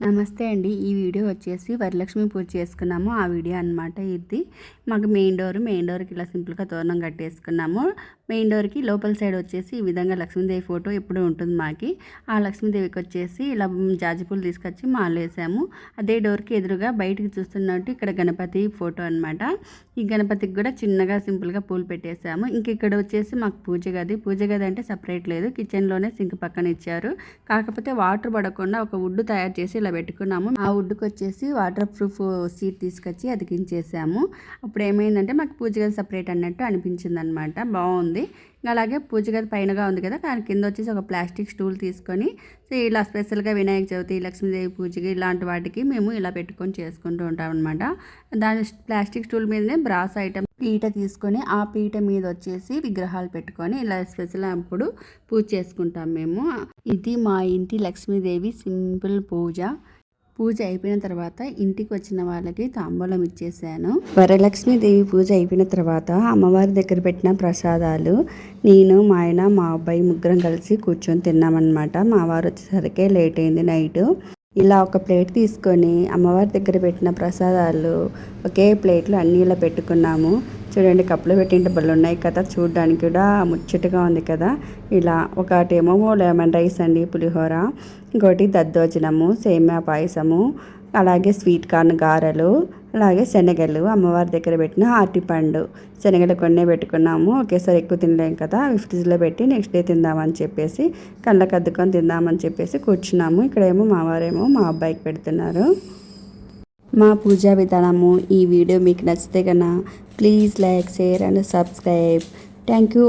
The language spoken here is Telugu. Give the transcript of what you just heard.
నమస్తే అండి. ఈ వీడియో వచ్చేసి వరలక్ష్మి పూజ చేసుకున్నాము. ఆ వీడియో అనమాట ఇది. మాకు మెయిన్ డోర్ మెయిన్ డోర్కి ఇలా సింపుల్గా తోరణం కట్టేసుకున్నాము. మెయిన్ డోర్కి లోపల సైడ్ వచ్చేసి ఈ విధంగా లక్ష్మీదేవి ఫోటో ఎప్పుడు ఉంటుంది మాకి. ఆ లక్ష్మీదేవికి వచ్చేసి ఇలా జాజి పూలు తీసుకొచ్చి మాలేసాము. అదే డోర్కి ఎదురుగా బయటికి చూస్తున్నట్టు ఇక్కడ గణపతి ఫోటో అనమాట ఈ గణపతికి కూడా చిన్నగా సింపుల్గా పూలు పెట్టేసాము. ఇంక ఇక్కడ వచ్చేసి మాకు పూజ గది. పూజ గది అంటే సపరేట్ లేదు. కిచెన్లోనే సింక్ పక్కన ఇచ్చారు. కాకపోతే వాటర్ పడకుండా ఒక వుడ్ తయారు చేసి ఇట్లా పెట్టుకున్నాము. ఆ వుడ్కి వచ్చేసి వాటర్ ప్రూఫ్ సీట్ తీసుకొచ్చి అతికించేసాము. అప్పుడు ఏమైందంటే మాకు పూజగది సపరేట్ అన్నట్టు అనిపించింది అనమాట బాగుంది అలాగే పూజగది పైనగా ఉంది కదా దాని కింద వచ్చేసి ఒక ప్లాస్టిక్ స్టూల్ తీసుకొని సో ఇలా స్పెషల్గా వినాయక చవితి లక్ష్మీదేవి పూజకి ఇలాంటి వాటికి మేము ఇలా పెట్టుకొని చేసుకుంటూ ఉంటాం అనమాట దాని ప్లాస్టిక్ స్టూల్ మీదనే బ్రాస్ ఐటమ్ పీట తీసుకొని ఆ పీట మీద వచ్చేసి విగ్రహాలు పెట్టుకొని ఇలా స్పెషల్ అప్పుడు పూజ చేసుకుంటాం మేము. ఇది మా ఇంటి లక్ష్మీదేవి సింపుల్ పూజ. పూజ అయిపోయిన తర్వాత ఇంటికి వచ్చిన వాళ్ళకి తాంబూలం ఇచ్చేసాను. వరలక్ష్మీదేవి పూజ అయిపోయిన తర్వాత అమ్మవారి దగ్గర పెట్టిన ప్రసాదాలు నేను మా ఆయన మా అబ్బాయి ముగ్గురం కలిసి కూర్చొని తిన్నామన్నమాట. మా వారు వచ్చేసరికి లేట్ అయింది నైట్. ఇలా ఒక ప్లేట్ తీసుకొని అమ్మవారి దగ్గర పెట్టిన ప్రసాదాలు ఒకే ప్లేట్లో అన్నీ ఇలా పెట్టుకున్నాము. చూడండి కప్పులు పెట్టిన బళ్ళు ఉన్నాయి కదా చూడడానికి కూడా ముచ్చటగా ఉంది కదా. ఇలా ఒకటేమో లెమన్ రైస్ అండి పులిహోర ఇంకోటి దద్దోజనము సేమ్యా పాయసము అలాగే స్వీట్ కార్న్ గారెలు అలాగే శనగలు. అమ్మవారి దగ్గర పెట్టిన అరటిపండు శనగలు కొన్నే పెట్టుకున్నాము. ఒకేసారి ఎక్కువ తినలేం కదా. ఫ్రిడ్జ్లో పెట్టి నెక్స్ట్ డే తిందామని చెప్పేసి కళ్ళకు అద్దుకొని తిందామని చెప్పేసి కూర్చున్నాము. ఇక్కడేమో మావారేమో మా అబ్బాయికి పెడుతున్నారు. మా పూజా విధానము ఈ వీడియో మీకు నచ్చితే కన్నా please like share and subscribe. Thank you